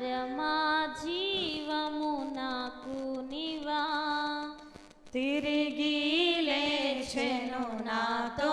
పరమా జీవము నాకు నివా. తిరిగి లేచెను నాతో